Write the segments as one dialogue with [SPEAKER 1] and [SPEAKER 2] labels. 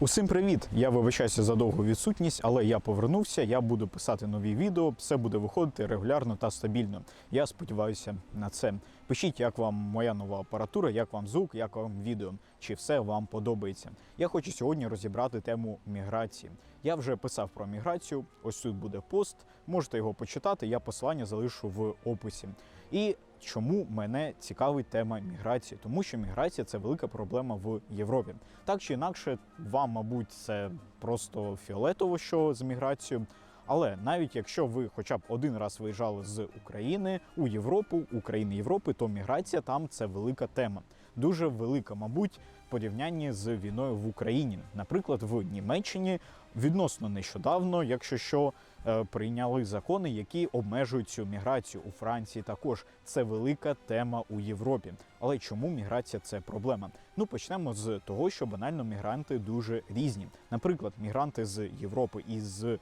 [SPEAKER 1] Усім привіт! Я вибачаюся за довгу відсутність, але я повернувся. Я буду писати нові відео. Все буде виходити регулярно та стабільно. Я сподіваюся на це. Пишіть, як вам моя нова апаратура, як вам звук, як вам відео, чи все вам подобається. Я хочу сьогодні розібрати тему міграції. Я вже писав про міграцію. Ось тут буде пост. Можете його почитати. Я посилання залишу в описі. І чому мене цікавить тема міграції? Тому що міграція це велика проблема в Європі. Так чи інакше, вам, мабуть, це просто фіолетово, що з міграцією. Але навіть якщо ви хоча б один раз виїжджали з України у Європу, України Європи, то міграція там це велика тема. Дуже велика, мабуть, в порівнянні з війною в Україні. Наприклад, в Німеччині відносно нещодавно, якщо що, е, прийняли закони, які обмежують цю міграцію. У Франції також це велика тема у Європі. Але чому міграція це проблема? Ну почнемо з того, що банально мігранти дуже різні. Наприклад, мігранти з Європи і з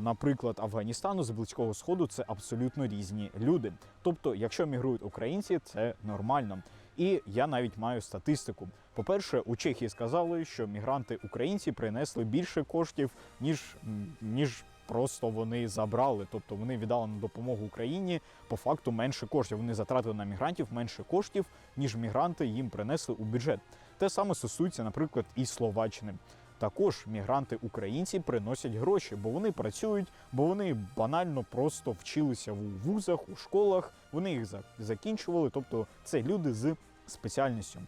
[SPEAKER 1] наприклад, Афганістану з близького сходу це абсолютно різні люди. Тобто, якщо мігрують українці, це нормально. І я навіть маю статистику. По-перше, у Чехії сказали, що мігранти українці принесли більше коштів, ніж, ніж просто вони забрали. Тобто вони віддали на допомогу Україні по факту менше коштів. Вони затратили на мігрантів менше коштів, ніж мігранти їм принесли у бюджет. Те саме стосується, наприклад, і Словаччини. Також мігранти українці приносять гроші, бо вони працюють, бо вони банально просто вчилися в вузах, у школах, вони їх закінчували. Тобто це люди з спеціальністю.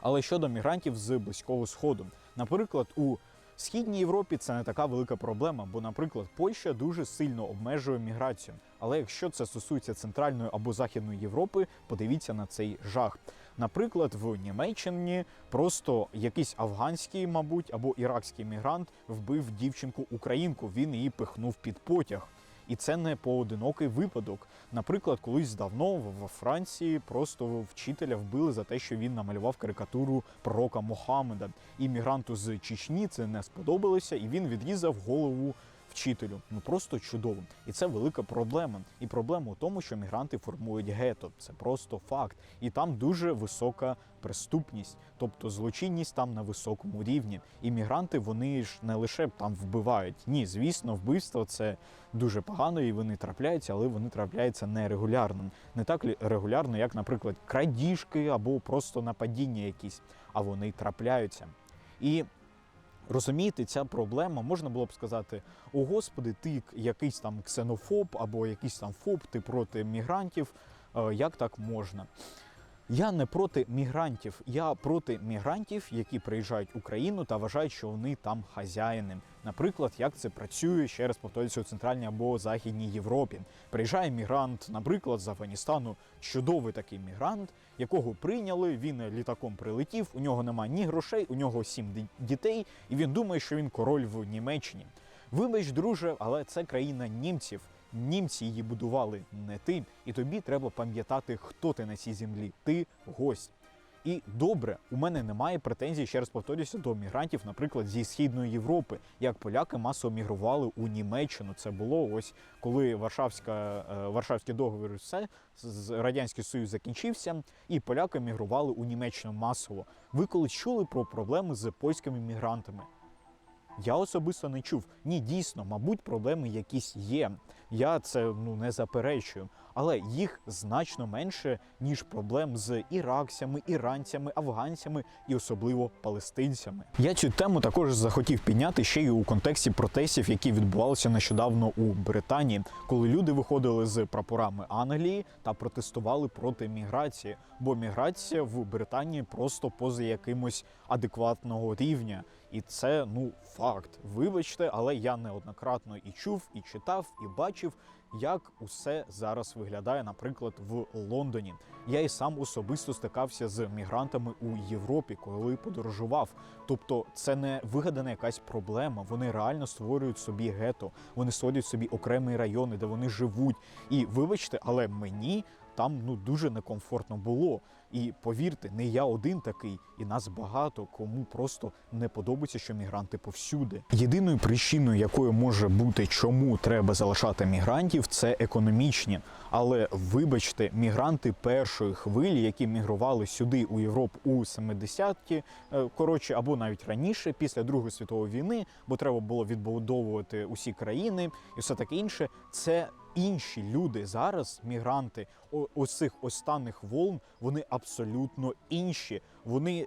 [SPEAKER 1] Але щодо мігрантів з близького сходу, наприклад, у східній Європі це не така велика проблема, бо, наприклад, Польща дуже сильно обмежує міграцію. Але якщо це стосується центральної або західної Європи, подивіться на цей жах. Наприклад, в Німеччині просто якийсь афганський, мабуть, або іракський мігрант вбив дівчинку українку. Він її пихнув під потяг. І це не поодинокий випадок. Наприклад, колись давно в Франції просто вчителя вбили за те, що він намалював карикатуру пророка Мохаммеда. Іммігранту з Чечні це не сподобалося, і він відрізав голову вчителю. Ну просто чудово. І це велика проблема. І проблема у тому, що мігранти формують гето. Це просто факт. І там дуже висока преступність, тобто злочинність там на високому рівні. І мігранти вони ж не лише там вбивають. Ні, звісно, вбивство це дуже погано, і вони трапляються, але вони трапляються нерегулярно. Не так регулярно, як, наприклад, крадіжки або просто нападіння якісь, а вони трапляються. І Розумієте, ця проблема можна було б сказати: о господи, ти якийсь там ксенофоб або якийсь там фоб, ти проти мігрантів. Е, Як так можна? Я не проти мігрантів, я проти мігрантів, які приїжджають в Україну та вважають, що вони там хазяїни. Наприклад, як це працює ще раз повторюся у центральній або західній Європі. Приїжджає мігрант, наприклад, з Афганістану, чудовий такий мігрант, якого прийняли. Він літаком прилетів. У нього немає ні грошей, у нього сім дітей, і він думає, що він король в Німеччині. Вибач, друже, але це країна німців. Німці її будували не ти, і тобі треба пам'ятати, хто ти на цій землі. Ти гость. І добре, у мене немає претензій, ще раз повторюся, до мігрантів, наприклад, зі східної Європи, як поляки масово мігрували у Німеччину. Це було ось коли Варшавська, е, Варшавський договір все радянський союз закінчився, і поляки мігрували у Німеччину масово. Ви колись чули про проблеми з польськими мігрантами? Я особисто не чув. Ні, дійсно, мабуть, проблеми якісь є. Я це ну не заперечую, але їх значно менше, ніж проблем з іракцями, іранцями, афганцями і особливо палестинцями. Я цю тему також захотів підняти ще й у контексті протестів, які відбувалися нещодавно у Британії, коли люди виходили з прапорами Англії та протестували проти міграції, бо міграція в Британії просто поза якимось адекватного рівня. І це ну факт. Вибачте, але я неоднократно і чув, і читав, і бачив, як усе зараз виглядає, наприклад, в Лондоні. Я і сам особисто стикався з мігрантами у Європі, коли подорожував. Тобто, це не вигадана якась проблема. Вони реально створюють собі гето, вони створюють собі окремі райони, де вони живуть. І вибачте, але мені там ну дуже некомфортно було. І повірте, не я один такий, і нас багато кому просто не подобається, що мігранти повсюди. Єдиною причиною, якою може бути, чому треба залишати мігрантів, це економічні. Але вибачте, мігранти першої хвилі, які мігрували сюди у Європу у 70-ті, е, коротше, або навіть раніше, після Другої світової війни, бо треба було відбудовувати усі країни і все таке інше. Це інші люди зараз, мігранти, ось цих останніх волн, вони абсолютно інші. Вони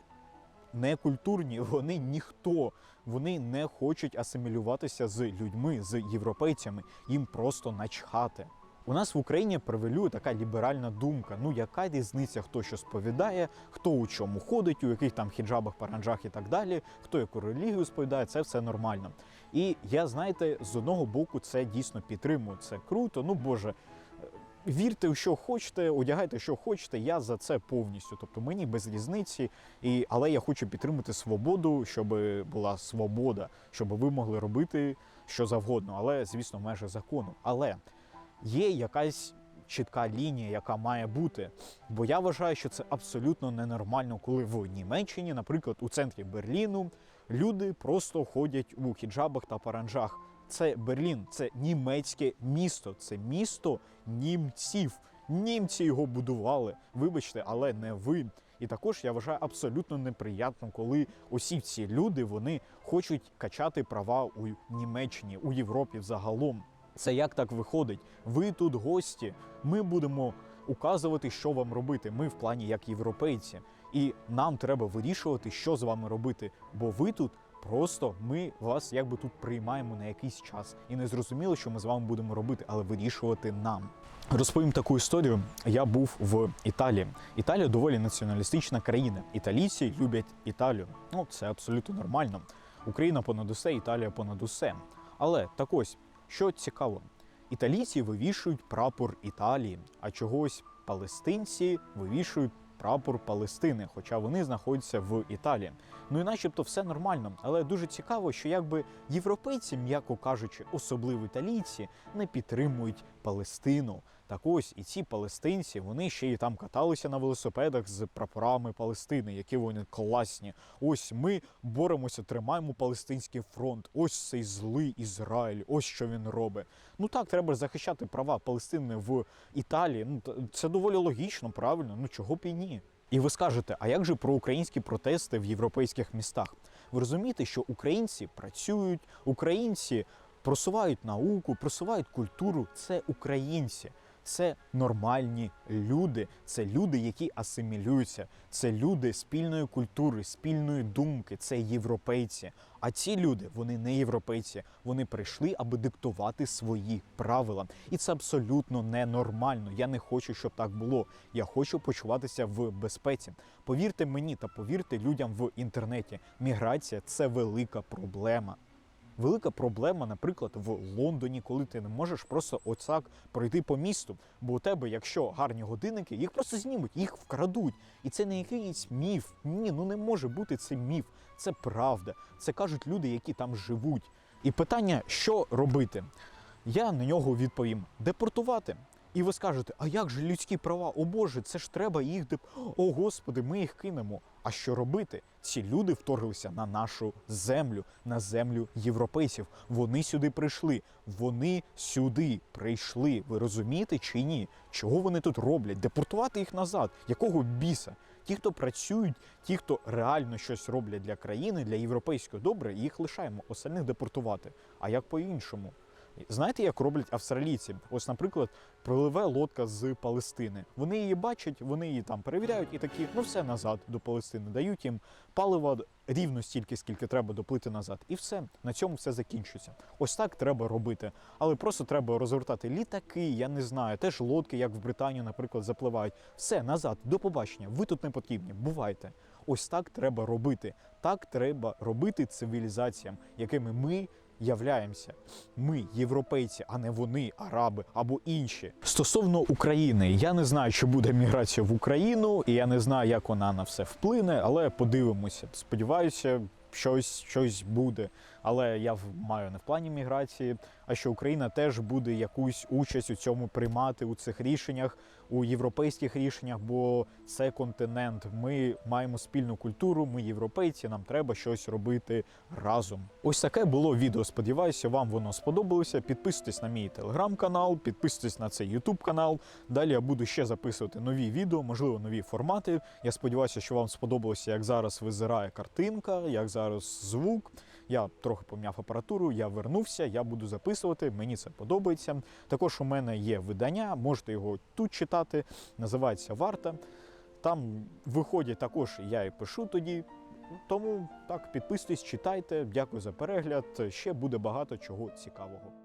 [SPEAKER 1] не культурні, вони ніхто. Вони не хочуть асимілюватися з людьми, з європейцями. Їм просто начхати. У нас в Україні превалює така ліберальна думка. Ну яка різниця, хто що сповідає, хто у чому ходить, у яких там хіджабах, паранджах і так далі, хто яку релігію сповідає, це все нормально. І я, знаєте, з одного боку це дійсно підтримую. Це круто. Ну боже, вірте у що хочете, одягайте, що хочете. Я за це повністю. Тобто мені без різниці. І, але я хочу підтримати свободу, щоб була свобода, щоб ви могли робити що завгодно, але звісно, в межах закону. Але є якась чітка лінія, яка має бути. Бо я вважаю, що це абсолютно ненормально, коли в Німеччині, наприклад, у центрі Берліну, люди просто ходять у хіджабах та паранджах. Це Берлін, це німецьке місто, це місто німців. Німці його будували. Вибачте, але не ви. І також я вважаю абсолютно неприємно, коли усі ці люди вони хочуть качати права у Німеччині, у Європі взагалом. Це як так виходить? Ви тут гості. Ми будемо указувати, що вам робити. Ми в плані як європейці, і нам треба вирішувати, що з вами робити. Бо ви тут просто ми вас якби тут приймаємо на якийсь час, і не зрозуміло, що ми з вами будемо робити, але вирішувати нам. Розповім таку історію. Я був в Італії. Італія доволі націоналістична країна. Італійці люблять Італію. Ну це абсолютно нормально. Україна понад усе, Італія понад усе. Але так ось, що цікаво, італійці вивішують прапор Італії, а чогось палестинці вивішують прапор Палестини, хоча вони знаходяться в Італії. Ну і начебто все нормально, але дуже цікаво, що якби європейці, м'яко кажучи, особливо італійці, не підтримують Палестину. Так ось і ці палестинці вони ще й там каталися на велосипедах з прапорами Палестини, які вони класні. Ось ми боремося, тримаємо палестинський фронт. Ось цей злий Ізраїль. Ось що він робить. Ну так, треба захищати права Палестини в Італії. Ну це доволі логічно, правильно. Ну чого б і ні. І ви скажете, а як же про українські протести в європейських містах? Ви розумієте, що українці працюють, українці просувають науку, просувають культуру. Це українці. Це нормальні люди, це люди, які асимілюються, це люди спільної культури, спільної думки, це європейці. А ці люди, вони не європейці, вони прийшли, аби диктувати свої правила. І це абсолютно ненормально. Я не хочу, щоб так було. Я хочу почуватися в безпеці. Повірте мені та повірте людям в інтернеті. Міграція це велика проблема. Велика проблема, наприклад, в Лондоні, коли ти не можеш просто оцак пройти по місту. Бо у тебе, якщо гарні годинники, їх просто знімуть, їх вкрадуть. І це не якийсь міф. Ні, ну не може бути це міф. Це правда. Це кажуть люди, які там живуть. І питання, що робити? Я на нього відповім: депортувати. І ви скажете, а як же людські права? О Боже, це ж треба їх деп... О Господи, ми їх кинемо. А що робити? Ці люди вторглися на нашу землю, на землю європейців. Вони сюди прийшли. Вони сюди прийшли. Ви розумієте чи ні? Чого вони тут роблять? Депортувати їх назад. Якого біса? Ті, хто працюють, ті, хто реально щось роблять для країни, для європейського добра, їх лишаємо, остальних депортувати. А як по-іншому? Знаєте, як роблять австралійці? Ось, наприклад, приливе лодка з Палестини. Вони її бачать, вони її там перевіряють і такі, ну все назад до Палестини. Дають їм палива рівно стільки, скільки треба доплити назад. І все на цьому все закінчується. Ось так треба робити. Але просто треба розгортати літаки, я не знаю, теж лодки, як в Британію, наприклад, запливають. Все назад, до побачення. Ви тут не потрібні. Бувайте. Ось так треба робити. Так треба робити цивілізаціям, якими ми являємося. Ми європейці, а не вони, араби або інші. Стосовно України, я не знаю, чи буде міграція в Україну, і я не знаю, як вона на все вплине, але подивимося. Сподіваюся, щось, щось буде. Але я маю не в плані міграції, а що Україна теж буде якусь участь у цьому приймати у цих рішеннях. У європейських рішеннях, бо це континент. Ми маємо спільну культуру, ми європейці, нам треба щось робити разом. Ось таке було відео. Сподіваюся, вам воно сподобалося. Підписуйтесь на мій телеграм-канал, підписуйтесь на цей ютуб канал. Далі я буду ще записувати нові відео, можливо, нові формати. Я сподіваюся, що вам сподобалося, як зараз визирає картинка, як зараз звук. Я трохи поміняв апаратуру, я вернувся, я буду записувати. Мені це подобається. Також у мене є видання, можете його тут читати. Називається Варта. Там виходять також, я і пишу тоді. Тому так, підписуйтесь, читайте. Дякую за перегляд. Ще буде багато чого цікавого.